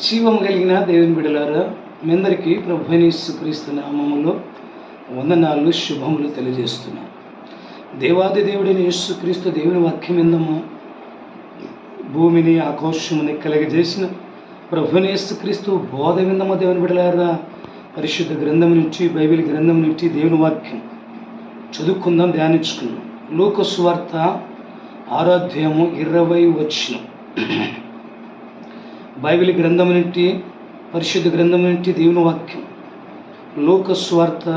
జీవము కలిగిన దేవుని బిడలారా మీ అందరికీ ప్రభు క్రీస్తు నామములో వందనాలు శుభములు తెలియజేస్తున్నాను దేవాది దేవుడైన యేసుక్రీస్తు దేవుని వాక్యం ఎందమ్మా భూమిని ఆకాశముని కలగజేసిన ప్రభుని యేసుక్రీస్తు బోధ విందమ్మ దేవుని బిడలారా. పరిశుద్ధ గ్రంథం నుంచి బైబిల్ గ్రంథం నుంచి దేవుని వాక్యం చదువుకుందాం ధ్యానించుకుందాం. లోకస్వార్త ఆరాధ్యము ఇరవై వచ్చిన బైబిల్ గ్రంథం నుండి పరిశుద్ధ గ్రంథం నుండి దేవుని వాక్యం. లోకస్వార్త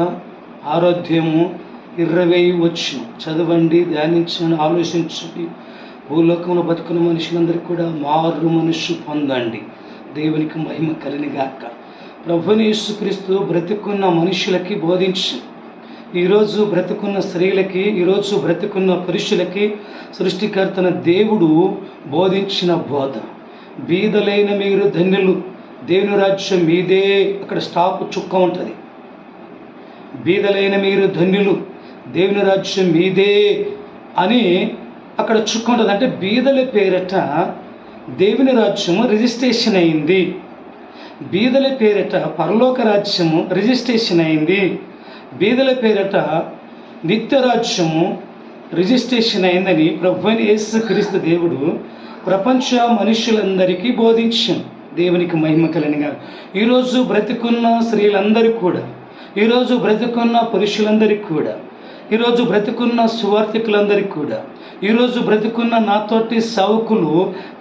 ఆరోగ్యము ఇరవై వచ్చు చదవండి ధ్యానించండి ఆలోచించండి. భూలోకంలో బతుకున్న మనుషులందరికీ కూడా మారు మనుషు పొందండి. దేవునికి మహిమ కలినిగాక ప్రభుని యేసుక్రీస్తు బ్రతుకున్న మనుషులకి బోధించి ఈరోజు బ్రతుకున్న స్త్రీలకి ఈరోజు బ్రతుకున్న పురుషులకి సృష్టికర్తన దేవుడు బోధించిన బోధ. బీదలైన మీరు ధన్యులు. దేవుని రాజ్యం మీదే అక్కడ స్టాప్ చుక్క ఉంటుంది. బీదలైన మీరు ధన్యులు దేవుని రాజ్యం మీదే అని అక్కడ చుక్క ఉంటుంది. అంటే బీదల పేరట దేవుని రాజ్యము రిజిస్ట్రేషన్ అయింది. బీదల పేరట పరలోక రాజ్యము రిజిస్ట్రేషన్ అయింది. బీదల పేరట నిత్యరాజ్యము రిజిస్ట్రేషన్ అయిందని ప్రభు యేసు క్రీస్తు దేవుడు ప్రపంచ మనుషులందరికీ బోధించాను దేవునికి మహిమ కలిగిన ఈరోజు బ్రతికున్న స్త్రీలందరికీ కూడా ఈరోజు బ్రతికున్న పురుషులందరికీ కూడా ఈరోజు బ్రతికున్న సువార్థికులందరికీ కూడా ఈరోజు బ్రతికున్న నాతోటి సౌకులు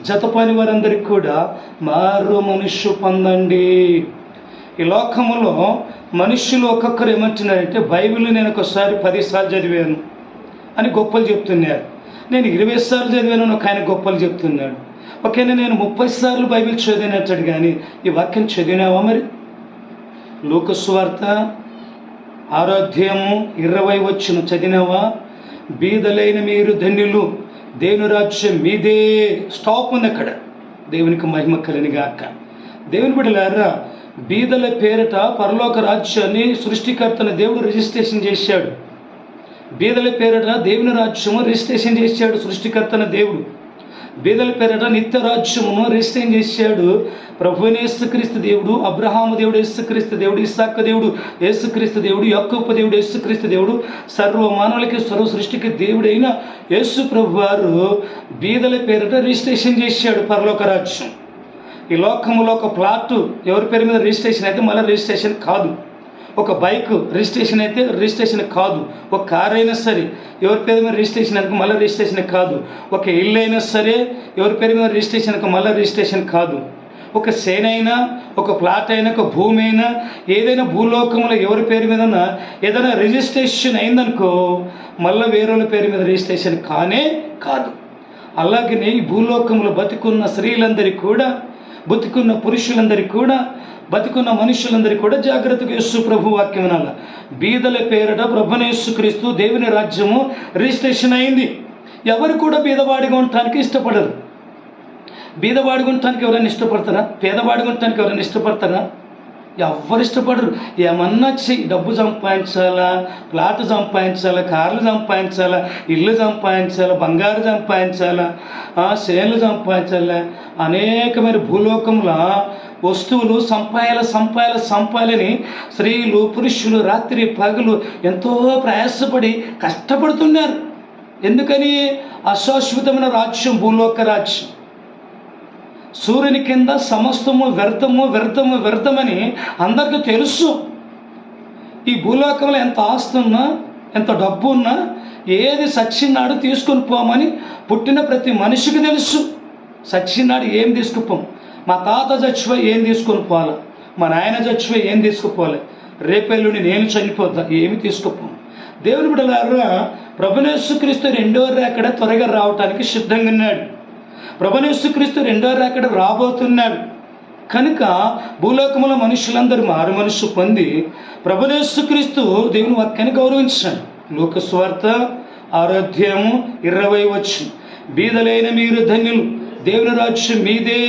జతపని వారందరికీ కూడా మారు మనుష్యు పొందండి. ఈ లోకములో మనుష్యులు ఒక్కొక్కరు ఏమంటున్నారంటే బైబిల్ నేను ఒకసారి పదిసార్లు చదివాను. అని గొప్పలు చెప్తున్నారు. నేను ఇరవై సార్లు చదివాను ఒక ఆయన గొప్పలు చెప్తున్నాడు. ఓకేనా నేను ముప్పై సార్లు బైబిల్ చదివినట్టు కానీ ఈ వాక్యం చదివినావా మరి? లోకస్వార్త ఆరాధ్యము ఇరవై వచ్చిన చదివినావా? బీదలైన మీరు ధన్యులు దేవుని రాజ్యం మీదే. స్టాప్ ఉంది అక్కడ. దేవునికి మహిమ కలినిగాక దేవుని బిడ్డలారా బీదల పేరిట పరలోక రాజ్యాన్ని సృష్టికర్తన దేవుడు రిజిస్ట్రేషన్ చేశాడు. బీదల పేరిట దేవుని రాజ్యము రిజిస్ట్రేషన్ చేశాడు సృష్టికర్తన దేవుడు. బీదల పేరట నిత్య రాజ్యమును రిజిస్ట్రేషన్ చేశాడు ప్రభుని యేసుక్రీస్తు దేవుడు అబ్రహాము దేవుడు యేసుక్రీస్తు దేవుడు ఇస్సాక్క దేవుడు యేసుక్రీస్తు దేవుడు యక్కప్ప దేవుడు యేసుక్రీస్తు దేవుడు సర్వ మానవులకి సర్వ సృష్టికి దేవుడైన యేసు ప్రభు వారు బీదల పేరిట రిజిస్ట్రేషన్ చేశాడు పరలోక రాజ్యం. ఈ లోకములో ఒక ప్లాట్ ఎవరి పేరు మీద రిజిస్ట్రేషన్ అయితే మళ్ళీ రిజిస్ట్రేషన్ కాదు. ఒక బైక్ రిజిస్ట్రేషన్ అయితే రిజిస్ట్రేషన్ కాదు. ఒక కార్ అయినా సరే ఎవరి పేరు మీద రిజిస్ట్రేషన్ అనుకో మళ్ళీ రిజిస్ట్రేషన్ కాదు. ఒక ఇల్లు అయినా సరే ఎవరి పేరు మీద రిజిస్ట్రేషన్ మళ్ళీ రిజిస్ట్రేషన్ కాదు. ఒక సేనైనా ఒక ప్లాట్ అయినా ఒక భూమి అయినా ఏదైనా భూలోకంలో ఎవరి పేరు మీద ఏదైనా రిజిస్ట్రేషన్ అయిందనుకో మళ్ళీ వేరే పేరు మీద రిజిస్ట్రేషన్ కానే కాదు. అలాగనే ఈ భూలోకంలో బతికున్న స్త్రీలందరికీ కూడా బతుకున్న పురుషులందరికీ కూడా బతికున్న మనుషులందరికీ కూడా జాగ్రత్తగా యేసు ప్రభు వాక్యం వినాల? బీదల పేరట ప్రభునేసు క్రీస్తు దేవుని రాజ్యము రిజిస్ట్రేషన్ అయింది. ఎవరు కూడా బీదవాడిగా ఉండటానికి ఇష్టపడరు. బీదవాడిగా ఉండటానికి ఎవరైనా ఇష్టపడతారా? పేదవాడిగా ఉండటానికి ఎవరైనా ఇష్టపడతారా? ఎవరు ఇష్టపడరు. ఏమన్నా చెయ్యి. డబ్బు సంపాదించాలా? ప్లాట్ సంపాదించాలా? కార్లు సంపాదించాలా? ఇల్లు సంపాదించాలా? బంగారు సంపాదించాలా? సేన్లు సంపాదించాలా? అనేకమైన భూలోకంలో వస్తువులు సంపాయాల సంపాయాల సంపాయాలని స్త్రీలు పురుషులు రాత్రి పగలు ఎంతో ప్రయాసపడి కష్టపడుతున్నారు. ఎందుకని? అశాశ్వతమైన రాజ్యం భూలోక రాజ్యం. సూర్యుని కింద సమస్తము వ్యర్థము వ్యర్థము వ్యర్థమని అందరికీ తెలుసు. ఈ భూలోకంలో ఎంత ఆస్తి ఉన్నా ఎంత డబ్బు ఉన్నా ఏది సచ్చినాడు తీసుకొని పోమని పుట్టిన ప్రతి మనిషికి తెలుసు. సచ్చినాడు ఏం తీసుకుపోం? మా తాత చచ్చిపోయి ఏం తీసుకొని పోవాలి మా నాయన చచ్చిపోయి ఏం తీసుకుపోవాలి? రేపెల్లుని నేను చనిపోద్దా ఏమి తీసుకుపోం దేవుని బిడ్డలారా ప్రభునేశ్వక్రీస్తు రెండో రేకడ త్వరగా రావటానికి సిద్ధంగా ఉన్నాడు. ప్రభనేసుక్రీస్తు రెండో రాకడ రాబోతున్నాడు. కనుక భూలోకముల మనుషులందరూ మారు మనసు పొంది ప్రభనేసుక్రీస్తు దేవుని వాక్యాన్ని గౌరవించాడు. లోకస్వార్థ ఆరోగ్యము ఇరవై వచ్చు బీదలైన మీరు ధన్యులు దేవుని రాజ్యం మీదే.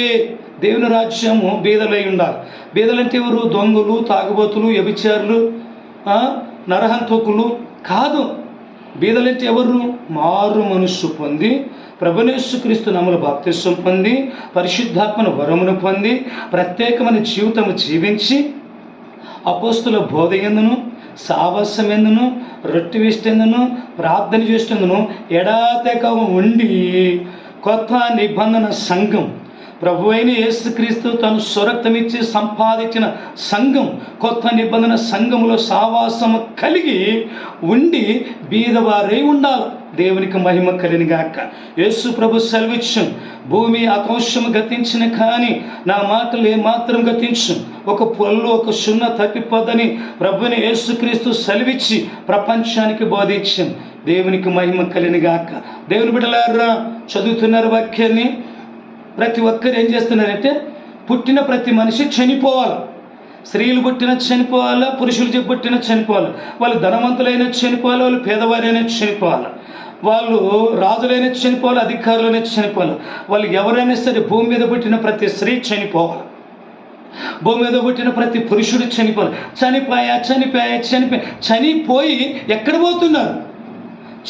దేవుని రాజ్యము బీదలై ఉండాలి. బీదలంటే ఎవరు? దొంగలు తాగుబోతులు వ్యభిచారులు నరహంతకులు కాదు. బీదలంటే ఎవరు? మారు మనస్సు పొంది ప్రభునేశ్వక్రీస్తు నములు బాప్తిస్వం పొంది పరిశుద్ధాత్మను వరమును పొంది ప్రత్యేకమైన జీవితము జీవించి అపోస్తుల బోధ ఎందును? సావస్యం ఎందును? రొట్టె వేస్తేందును ప్రార్థన చేస్తుందును ఎడాతెక ఉండి కొత్త నిబంధన సంఘం ప్రభు అయిన యేసుక్రీస్తు తను స్వరక్తమిచ్చి సంపాదించిన సంఘం కొత్త నిబంధన సంఘములో సావాసము కలిగి ఉండి బీదవారై ఉండాలి. దేవునికి మహిమ కలిని గాక. యేసు ప్రభు సెలవిచ్చు భూమి ఆకాశం గతించిన కానీ నా మాటలు ఏమాత్రం గతించు. ఒక పొల్లు ఒక సున్న తప్పిపోదని ప్రభుని యేసుక్రీస్తు సెలవిచ్చి ప్రపంచానికి బోధించాం. దేవునికి మహిమ కలిని గాక. దేవుని బిడ్డలారా చదువుతున్నారు వాక్యాన్ని ప్రతి ఒక్కరు ఏం చేస్తున్నారంటే పుట్టిన ప్రతి మనిషి చనిపోవాలి. స్త్రీలు పుట్టిన చనిపోవాలా పురుషులు పుట్టిన చనిపోవాలి? వాళ్ళు ధనవంతులైన చనిపోవాలి వాళ్ళు పేదవారైన చనిపోవాలి? వాళ్ళు రాజులైన చనిపోవాలి అధికారులైన చనిపోవాలి? వాళ్ళు ఎవరైనా సరే భూమి మీద పుట్టిన ప్రతి స్త్రీ చనిపోవాలి. భూమి మీద పుట్టిన ప్రతి పురుషుడు చనిపోవాలి. చనిపోయా చనిపోయా చనిపోయా చనిపోయి ఎక్కడ పోతున్నారు?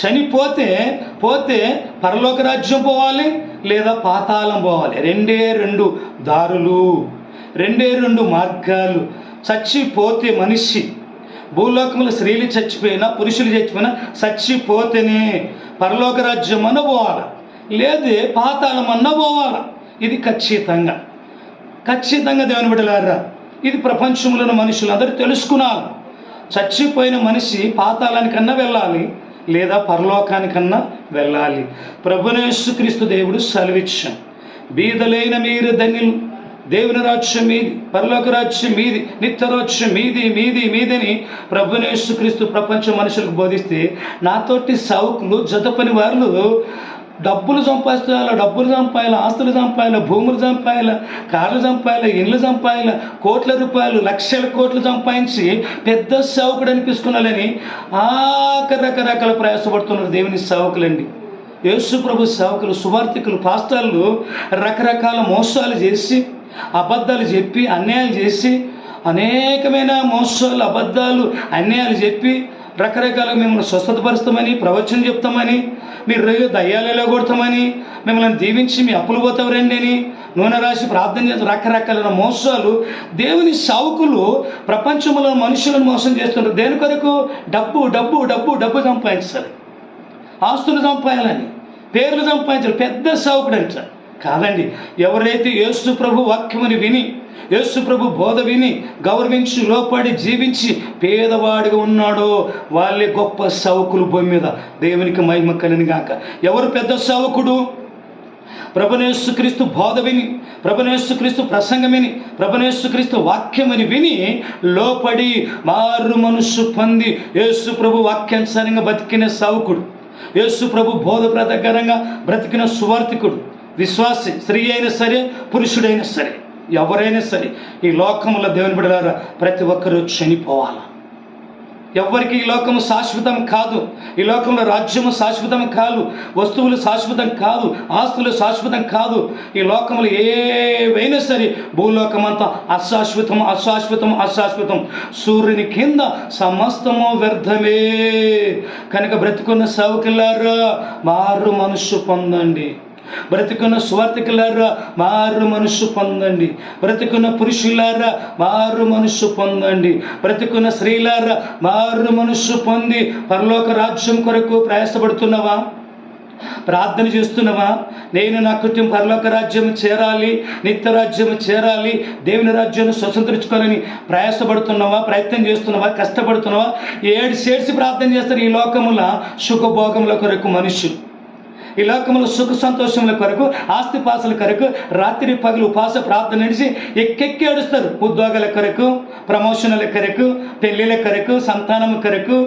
చనిపోతే పోతే పరలోక రాజ్యం పోవాలి లేదా పాతాళం పోవాలి. రెండే రెండు దారులు రెండే రెండు మార్గాలు. చచ్చిపోతే మనిషి భూలోకంలో స్త్రీలు చచ్చిపోయినా పురుషులు చచ్చిపోయినా చచ్చిపోతేనే పరలోక రాజ్యం అన్న పోవాలి? లేదే పాతాళం అన్న పోవాలి? ఇది ఖచ్చితంగా. ఖచ్చితంగా దేవుని బిడ్డలారా ఇది ప్రపంచంలోని మనుషులందరూ తెలుసుకున్నారు చచ్చిపోయిన మనిషి పాతాళానికన్నా వెళ్ళాలి. లేదా పరలోకానికన్నా వెళ్ళాలి. ప్రభునేశ్వక్రీస్తు దేవుడు సెలవిచ్చాం బీదలైన మీరు ధన్యులు. దేవుని రాజ్యం మీది పరలోక రాజ్యం మీది నిత్య రాజ్యం మీది మీది మీదని ప్రభునేశ్వక్రీస్తు ప్రపంచ మనుషులకు బోధిస్తే నాతోటి సావుకులు జత పని డబ్బులు సంపాదించాలి డబ్బులు సంపాయాలి ఆస్తులు సంపాయాలి భూములు సంపాయాలి కార్లు సంపాయాలి ఇండ్లు సంపాయాలి కోట్ల రూపాయలు లక్షల కోట్లు సంపాదించి పెద్ద సేవకుడు అనిపిస్తున్నాలని ఆఖరి రకరకాల ప్రయాసపడుతున్నారు దేవుని సేవకులండి. యేసు ప్రభు సేవకులు సువార్థికులు పాస్టర్లు రకరకాల మోసాలు చేసి అబద్ధాలు చెప్పి అన్యాయాలు చేసి అనేకమైన మోసాలు అబద్ధాలు అన్యాయాలు చెప్పి రకరకాల మిమ్మల్ని స్వస్థతపరుస్తామని ప్రవచనం చెప్తామని మీరు రేగు దయ్యాలలో కొడతామని? మిమ్మల్ని దీవించి మీ అప్పులు పోతావరండి అని నూనె రాసి ప్రార్థన చేసి రకరకాలైన మోసాలు. దేవుని సావుకులు ప్రపంచంలో మనుషులను మోసం చేస్తుంటారు. దేని కొరకు? డబ్బు డబ్బు డబ్బు డబ్బు సంపాదించాలి. ఆస్తులు సంపాయాలని పేర్లు సంపాదించాలి. పెద్ద సావుకుడు అంటారు. కాదండి ఎవరైతే యేసు ప్రభు వాక్యముని విని యేసు ప్రభు బోధ విని గౌరవించి లోపడి జీవించి పేదవాడిగా ఉన్నాడో వాళ్ళే గొప్ప సౌకులు భూమి మీద. దేవునికి మహిమ కలిని గాక. ఎవరు పెద్ద సౌకుడు ప్రభనేసుక్రీస్తు బోధ విని ప్రభనేసుక్రీస్తు ప్రసంగమిని ప్రభనేసుక్రీస్తు వాక్యమని విని లోపడి మారు మనస్సు పొంది యేసు ప్రభు వాక్యానుసారంగా బతికిన సావుకుడు. యేసు ప్రభు బోధ ప్రకారంగా బ్రతికిన సువార్థికుడు విశ్వాసి స్త్రీ అయినా సరే పురుషుడైనా సరే. ఎవరైనా సరే ఈ లోకంలో దేవుని బిడ్డలారా ప్రతి ఒక్కరూ చనిపోవాలి? ఎవ్వరికి ఈ లోకము శాశ్వతం కాదు ఈ లోకంలో రాజ్యము శాశ్వతం కాదు వస్తువులు శాశ్వతం కాదు ఆస్తులు శాశ్వతం కాదు ఈ లోకంలో ఏవైనా సరే భూలోకం అంతా అశాశ్వతం అశాశ్వతం అశాశ్వతం సూర్యుని కింద సమస్తము వ్యర్థమే. కనుక బ్రతుకున్న సావుకిల్లారా మారు మనుషు పొందండి. బ్రతికున్న స్వార్థకులారా మారు మనస్సు పొందండి. బ్రతికున్న పురుషులారా మారు మనస్సు పొందండి. బ్రతికున్న స్త్రీలారా మారు మనస్సు పొంది పరలోక రాజ్యం కొరకు ప్రయాసపడుతున్నావా? ప్రార్థన చేస్తున్నావా? నేను నా కుటుంబం పరలోక రాజ్యం చేరాలి నిత్య రాజ్యం చేరాలి దేవుని రాజ్యాన్ని స్వతంత్రించుకోవాలని ప్రయాసపడుతున్నావా? ప్రయత్నం చేస్తున్నావా? కష్టపడుతున్నావా? ఏడు సేడ్చి ప్రార్థన చేస్తారు ఈ లోకముల సుఖభోగముల కొరకు మనుషులు. ఈ లోకంలో సుఖ సంతోషముల కొరకు ఆస్తిపాసుల కొరకు రాత్రి పగలు ఉపాస ప్రార్థన నడిచి ఎక్కెక్కి ఏడుస్తారు. ఉద్యోగాల కొరకు ప్రమోషన్ల కొరకు పెళ్ళిళ్ళ కొరకు సంతానం కొరకు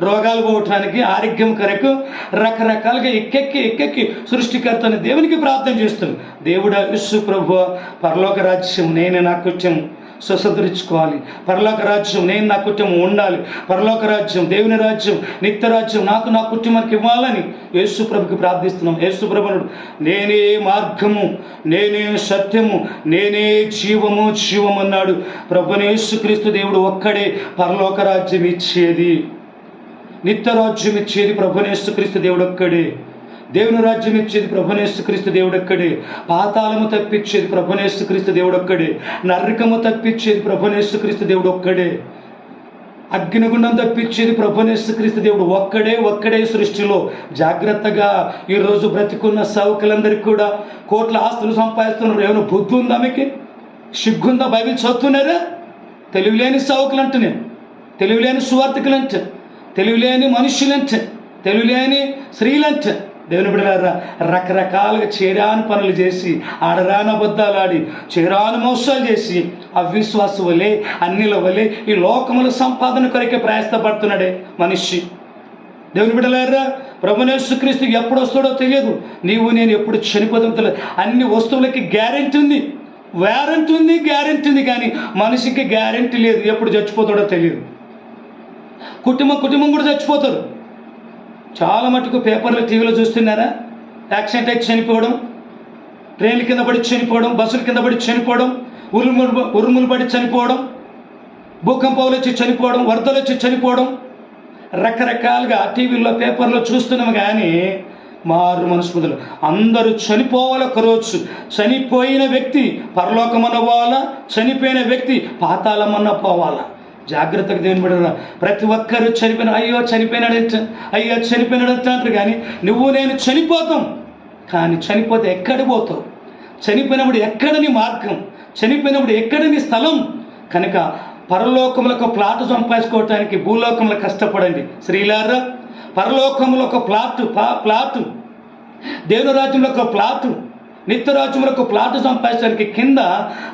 రోగాలు పోవటానికి ఆరోగ్యం కొరకు రకరకాలుగా ఎక్కెక్కి ఎక్కెక్కి సృష్టికర్తని దేవునికి ప్రార్థన చేస్తుంది దేవుడా విశ్వ ప్రభు పరలోక రాజ్యం నేను నా కుటుంబం స్వసంతరించుకోవాలి పరలోక రాజ్యం నేను నా కుటుంబం ఉండాలి. పరలోక రాజ్యం దేవుని రాజ్యం నిత్య రాజ్యం నాకు నా కుటుంబానికి ఇవ్వాలని యేసు ప్రభుకి ప్రార్థిస్తున్నాం. యేసు ప్రభునుడు నేనే మార్గము నేనే సత్యము నేనే జీవము జీవం అన్నాడు. ప్రభుని యేసుక్రీస్తు దేవుడు ఒక్కడే పరలోక రాజ్యం ఇచ్చేది. నిత్య రాజ్యం ఇచ్చేది ప్రభుని యేసుక్రీస్తు దేవుడు ఒక్కడే. దేవుని రాజ్యం ఇచ్చేది ప్రభునేసుక్రీస్తు క్రీస్తు ఒక్కడే పాతాళము తప్పించేది ప్రభునేసుక్రీస్తు దేవుడు ఒక్కడే నరకము తప్పించేది ప్రభునేసుక్రీస్తు దేవుడు ఒక్కడే అగ్నిగుండం తప్పించేది ప్రభునేసుక్రీస్తు దేవుడు ఒక్కడే ఒక్కడే సృష్టిలో. జాగ్రత్తగా ఈరోజు బ్రతికున్న సౌకులందరికీ కూడా కోట్ల ఆస్తులు సంపాదిస్తున్నారు. ఏమైనా బుద్ధి ఉందా మీకు? సిగ్గుందా? బైబిల్ చదువుతున్నారా? తెలివిలేని సౌకులు అంటే నేను. తెలివిలేని సువార్థికులు అంటే తెలివిలేని మనుషులంటే. తెలివిలేని స్త్రీలంటే. దేవుని బిడ్డలారా రకరకాలుగా చేరాని పనులు చేసి ఆడరాని అబద్ధాలు ఆడి చేరాని మోసాలు చేసి అవిశ్వాసం వలె అన్నిల వలె ఈ లోకముల సంపాదన కొరకే ప్రయాసపడుతున్నాడే మనిషి. దేవుని బిడ్డలారా ప్రభునేశ్వక్రీస్తు ఎప్పుడు వస్తాడో తెలియదు. నీవు నేను ఎప్పుడు చనిపోతాం తెలియదు అన్ని వస్తువులకి గ్యారెంటీ ఉంది. వారంటీ ఉంది గ్యారెంటీ ఉంది కానీ మనిషికి గ్యారెంటీ లేదు. ఎప్పుడు చచ్చిపోతాడో తెలియదు. కుటుంబం కుటుంబం కూడా చచ్చిపోతారు. చాలా మటుకు పేపర్లు టీవీలో చూస్తున్నారా? యాక్సిడెంట్ అయితే చనిపోవడం ట్రైన్ల కింద పడి చనిపోవడం బస్సుల కింద పడి చనిపోవడం ఉరుములు ఉరుములు పడి చనిపోవడం భూకంపాలు వచ్చి చనిపోవడం వరదలు వచ్చి చనిపోవడం రకరకాలుగా టీవీల్లో పేపర్లో చూస్తున్నాం కానీ మారు మనస్మృతులు అందరూ చనిపోవాలి ఒకరోజు చనిపోయిన వ్యక్తి పరలోకమన్న పోవాలా చనిపోయిన వ్యక్తి పాతాళమన్న పోవాలా జాగ్రత్తగా దేవుని బిడ్డరా ప్రతి ఒక్కరు చనిపోయిన అయ్యో చనిపోయినాడు అయ్యో చనిపోయినాడు అంటారు కానీ నువ్వు నేను చనిపోతాం. కానీ చనిపోతే ఎక్కడ పోతావు? చనిపోయినప్పుడు ఎక్కడ నీ మార్గం? చనిపోయినప్పుడు ఎక్కడ నీ స్థలం? కనుక పరలోకములకు ఒక ప్లాట్ సంపాదించుకోవటానికి భూలోకంలో కష్టపడండి. శ్రీలారా పరలోకంలో ఒక ప్లాట్ ప్లాట్. దేవుని రాజ్యంలో ఒక ప్లాట్. నిత్యరాజ్యములకు ఒక ప్లాట్ సంపాదించడానికి కింద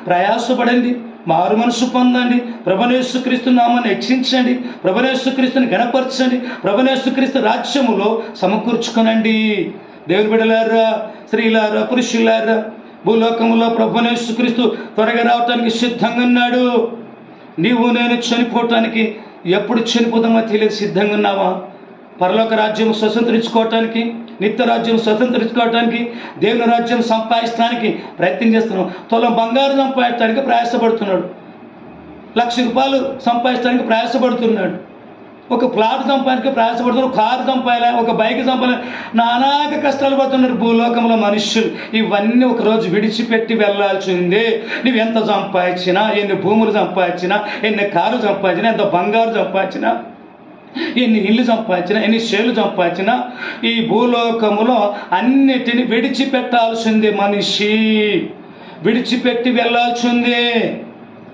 ప్రయాసపడండి. మారు మనసు పొందండి. ప్రభనేశ్వక్రీస్తు నామాన్ని హెచ్చించండి. ప్రభనేశ్వక్రీస్తుని గణపరచండి. ప్రభనేశ్వక్రీస్తు రాజ్యములో సమకూర్చుకునండి. దేవుని బిడలారా స్త్రీలారా పురుషులారా భూలోకములో ప్రభనేశ్వక్రీస్తు త్వరగా రావటానికి సిద్ధంగా ఉన్నాడు. నీవు నేను చనిపోవటానికి ఎప్పుడు చనిపోతామో తెలియదు సిద్ధంగా ఉన్నావా? పరలోక రాజ్యం స్వతంత్రించుకోవటానికి నిత్య రాజ్యం స్వతంత్రించుకోవటానికి దేవుని రాజ్యం సంపాదించడానికి ప్రయత్నం చేస్తున్నాం. తులం బంగారు సంపాదించడానికి ప్రయాసపడుతున్నాడు. లక్ష రూపాయలు సంపాదించడానికి ప్రయాసపడుతున్నాడు. ఒక ప్లాట్ సంపాదించడానికి ప్రయాసపడుతున్నారు కారు సంపాదాలి ఒక బైక్ సంపాదాలి నానాక కష్టాలు పడుతున్నారు భూలోకంలో మనుషులు. ఇవన్నీ ఒకరోజు విడిచిపెట్టి వెళ్ళాల్సిందే. నువ్వు ఎంత సంపాదించినా ఎన్ని భూములు సంపాదించినా ఎన్ని కారు సంపాదించినా ఎంత బంగారు సంపాదించినా ఎన్ని ఇల్లు సంపాదించినా ఎన్ని షేర్లు సంపాదించినా ఈ భూలోకములో అన్నిటిని విడిచిపెట్టాల్సింది మనిషి. విడిచిపెట్టి వెళ్ళాల్సిందే.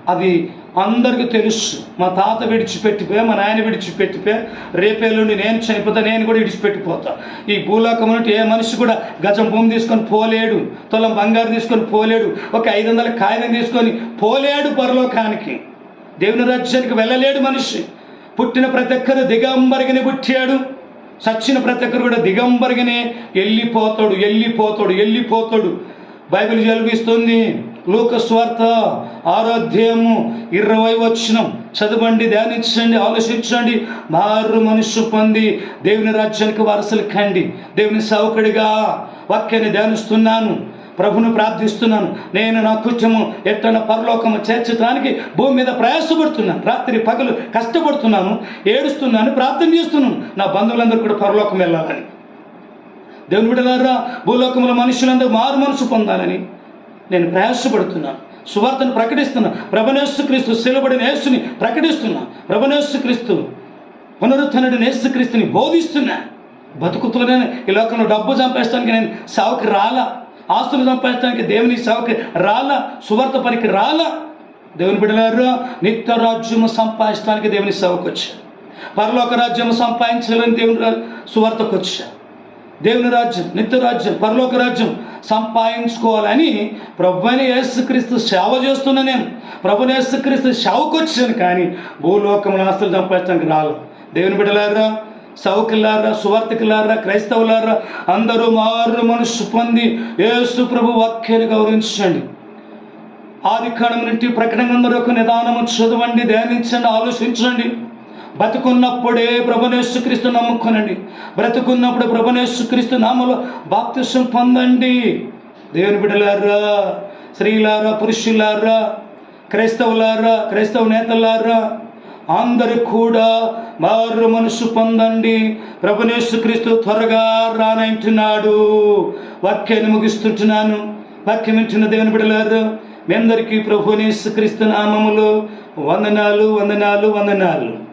అది అందరికీ తెలుసు. మా తాత విడిచిపెట్టిపోయా మా నాయన విడిచిపెట్టిపోయా రేపేళ్ళుండి నేను చనిపోతా నేను కూడా విడిచిపెట్టిపోతా. ఈ భూలోకం అంటే ఏ మనిషి కూడా గజం భూమి తీసుకొని పోలేడు తొలం బంగారు తీసుకొని పోలేడు ఒక ఐదు వందల కాగితం తీసుకొని పోలేడు పరలోకానికి. దేవుని రాజ్యానికి వెళ్ళలేడు మనిషి. పుట్టిన ప్రతి ఒక్కరు దిగంబరిగని పుట్టాడు. చచ్చిన ప్రతి ఒక్కరు కూడా దిగంబరిగనే వెళ్ళిపోతాడు వెళ్ళిపోతాడు వెళ్ళిపోతాడు. బైబిల్ జలుపిస్తుంది. లోకస్వార్థ ఆరాధ్యము ఇరవై వచ్చినం చదవండి ధ్యానించండి ఆలోచించండి. మారు మనుషు పొంది దేవుని రాజ్యానికి వారసులు కండి. దేవుని సౌకడిగా వాక్యాన్ని ధ్యానిస్తున్నాను. ప్రభును ప్రార్థిస్తున్నాను. నేను నా కుత్యము ఎట్టన పరలోకము చేర్చడానికి భూమి మీద ప్రయాసపడుతున్నాను. రాత్రి పగలు కష్టపడుతున్నాను. ఏడుస్తున్నాను. ప్రార్థన చేస్తున్నాను. నా బంధువులందరూ కూడా పరలోకం వెళ్ళాలని. దేవుని బిడ్డలారా భూలోకంలో మనుషులందరూ మారు మనసు పొందాలని నేను ప్రయాసపడుతున్నాను. సువార్తను ప్రకటిస్తున్నా ప్రభనేసు క్రీస్తు శిలబడిన యేసుని ప్రకటిస్తున్నా ప్రభనేసు క్రీస్తు పునరుద్ధనుడిని యేసుక్రీస్తుని బోధిస్తున్నా బతుకుతూనే ఈ లోకంలో డబ్బు సంపాదించడానికి నేను సావుకి రాలా? ఆస్తులు సంపాదించడానికి దేవుని సేవకి రాలా? సువార్త పనికి రాలా? దేవుని బిడ్డలారు నిత్య రాజ్యము సంపాదించడానికి దేవుని సేవకు వచ్చా పరలోక రాజ్యము సంపాదించాలని దేవుని సువార్తకు వచ్చా దేవుని రాజ్యం నిత్య రాజ్యం పరలోక రాజ్యం సంపాదించుకోవాలని ప్రభుని యేసుక్రీస్తు సేవ చేస్తున్నా నేను. ప్రభుని యేసుక్రీస్తు సేవకు వచ్చాను కానీ భూలోకములు ఆస్తులు సంపాదించడానికి రాలేదు దేవుని బిడ్డలారా సౌకులారా సువార్థకులారా క్రైస్తవులారా అందరూ మారు మనసు పొంది యేసు ప్రభు వాక్యాన్ని గౌరవించండి. ఆది కాలం నుండి ప్రకటన వరకు నిదానము చదవండి ధ్యానించండి ఆలోచించండి. బతుకున్నప్పుడే ప్రభనేశ్వక్రీస్తు నమ్ముకోనండి. బ్రతుకున్నప్పుడు ప్రభనేశ్వక్రీస్తు నామలో బాప్తిష్టం పొందండి. దేవుని బిడ్డలారా స్త్రీలారా పురుషులారా క్రైస్తవులారా క్రైస్తవ నేతలారా అందరూ కూడా మారు మనసు పొందండి. ప్రభునేసుక్రీస్తు త్వరగా రానంటున్నాడు వాక్యాన్ని ముగిస్తుంటున్నాను. వాక్యం వింటున్న దేవుని బిడలారు మీ అందరికీ ప్రభునేసుక్రీస్తు నామములు వందనాలు వందనాలు వందనాలు.